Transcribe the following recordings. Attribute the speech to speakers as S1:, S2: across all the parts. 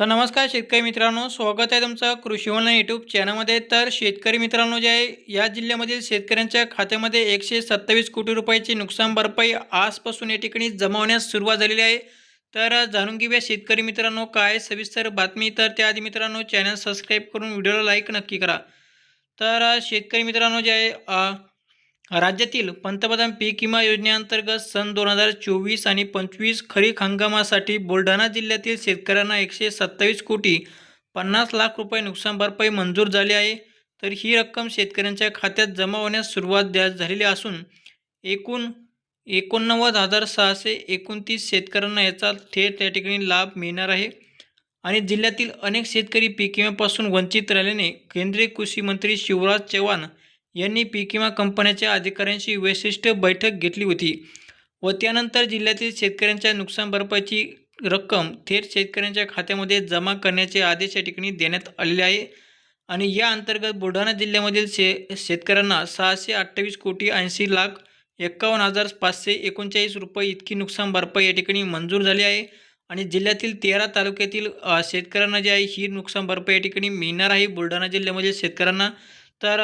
S1: तर नमस्कार शेतकरी मित्रांनो स्वागत आहे तुमचं कृषी ऑनलाईन यूट्यूब चॅनलमध्ये तर शेतकरी मित्रांनो जे आहे या जिल्ह्यामधील शेतकऱ्यांच्या खात्यामध्ये एकशे सत्तावीस कोटी रुपयाची नुकसान भरपाई आजपासून या ठिकाणी जमा होण्यास सुरुवात झालेली आहे. तर जाणून घेऊया शेतकरी मित्रांनो काय सविस्तर बातमी. तर त्याआधी मित्रांनो चॅनल सबस्क्राईब करून व्हिडिओला लाईक नक्की करा. तर शेतकरी मित्रांनो जे आहे राज्यातील पंतप्रधान पीक विमा योजनेअंतर्गत सन दोन हजार चोवीस आणि पंचवीस खरीप हंगामासाठी बुलढाणा जिल्ह्यातील शेतकऱ्यांना एकशे सत्तावीस कोटी पन्नास लाख रुपये नुकसान भरपाई मंजूर झाली आहे. तर ही रक्कम शेतकऱ्यांच्या खात्यात जमा होण्यास सुरुवात द्या झालेली असून एकूण एकोणनव्वद हजार सहाशे एकोणतीस शेतकऱ्यांना याचा थेट त्या ठिकाणी लाभ मिळणार आहे. आणि जिल्ह्यातील अनेक शेतकरी पीक विम्यापासून वंचित राहिल्याने केंद्रीय कृषी मंत्री शिवराज चव्हाण यांनी पी विमा कंपन्याच्या अधिकाऱ्यांशी वैशिष्ट्य बैठक घेतली होती व त्यानंतर जिल्ह्यातील शेतकऱ्यांच्या नुकसान भरपाईची रक्कम थेट शेतकऱ्यांच्या खात्यामध्ये जमा करण्याचे आदेश या ठिकाणी देण्यात आलेले आहे. आणि या अंतर्गत बुलढाणा जिल्ह्यामधील शे शेतकऱ्यांना सहाशे अठ्ठावीस कोटी ऐंशी लाख एकावन्न हजार पाचशे एकोणचाळीस रुपये इतकी नुकसान भरपाई या ठिकाणी मंजूर झाली आहे. आणि जिल्ह्यातील तेरा तालुक्यातील शेतकऱ्यांना जे आहे ही नुकसान भरपाई या ठिकाणी मिळणार आहे. बुलढाणा जिल्ह्यामधील शेतकऱ्यांना तर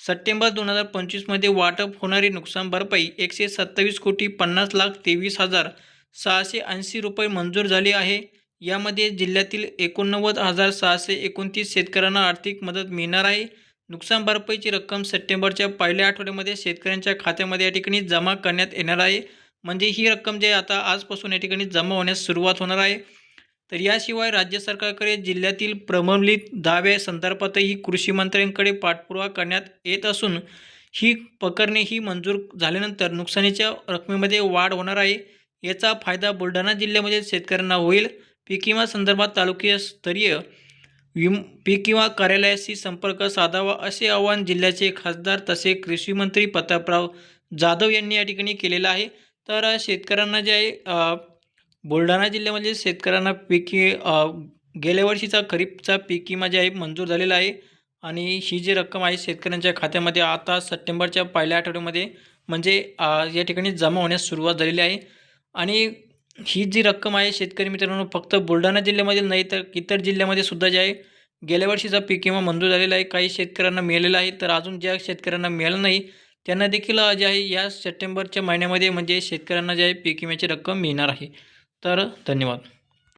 S1: सप्टेंबर दोन हजार पंचवीसमध्ये वाटप होणारी नुकसान भरपाई एकशे सत्तावीस कोटी पन्नास लाख तेवीस हजार सहाशे ऐंशी रुपये मंजूर झाली आहे. यामध्ये जिल्ह्यातील एकोणनव्वद हजार सहाशे एकोणतीस शेतकऱ्यांना आर्थिक मदत मिळणार आहे. नुकसान भरपाईची रक्कम सप्टेंबरच्या पहिल्या आठवड्यामध्ये शेतकऱ्यांच्या खात्यामध्ये या ठिकाणी जमा करण्यात येणार आहे. म्हणजे ही रक्कम जे आहे आता आजपासून या ठिकाणी जमा होण्यास सुरुवात होणार आहे. तर याशिवाय राज्य सरकारकडे जिल्ह्यातील प्रलंबित दाव्या संदर्भातही कृषी मंत्र्यांकडे पाठपुरावा करण्यात येत असून ही प्रकरणे ही मंजूर झाल्यानंतर नुकसानीच्या रकमेमध्ये वाढ होणार आहे. याचा फायदा बुलढाणा जिल्ह्यामध्ये शेतकऱ्यांना होईल. पीक विमा संदर्भात तालुकीय स्तरीय विम पीक विमा कार्यालयाशी संपर्क साधावा असे आवाहन जिल्ह्याचे खासदार तसे कृषी मंत्री प्रतापराव जाधव यांनी या ठिकाणी केलेलं आहे. तर शेतकऱ्यांना जे आहे बुलढाणा जिल्ह्यामध्ये शेतकऱ्यांना पीक गेल्या वर्षीचा खरीपचा पीक विमा जे आहे मंजूर झालेला आहे आणि ही जी रक्कम आहे शेतकऱ्यांच्या खात्यामध्ये आता सप्टेंबरच्या पहिल्या आठवड्यामध्ये म्हणजे या ठिकाणी जमा होण्यास सुरुवात झालेली आहे. आणि ही जी रक्कम आहे शेतकरी मित्रांनो फक्त बुलढाणा जिल्ह्यामधील नाही तर इतर जिल्ह्यामध्ये सुद्धा जे आहे गेल्या वर्षीचा पीक विमा मंजूर झालेला आहे. काही शेतकऱ्यांना मिळालेला आहे तर अजून ज्या शेतकऱ्यांना मिळालं नाही त्यांना देखील जे आहे या सप्टेंबरच्या महिन्यामध्ये म्हणजे शेतकऱ्यांना जे आहे पीक विम्याची रक्कम मिळणार आहे. तर धन्यवाद.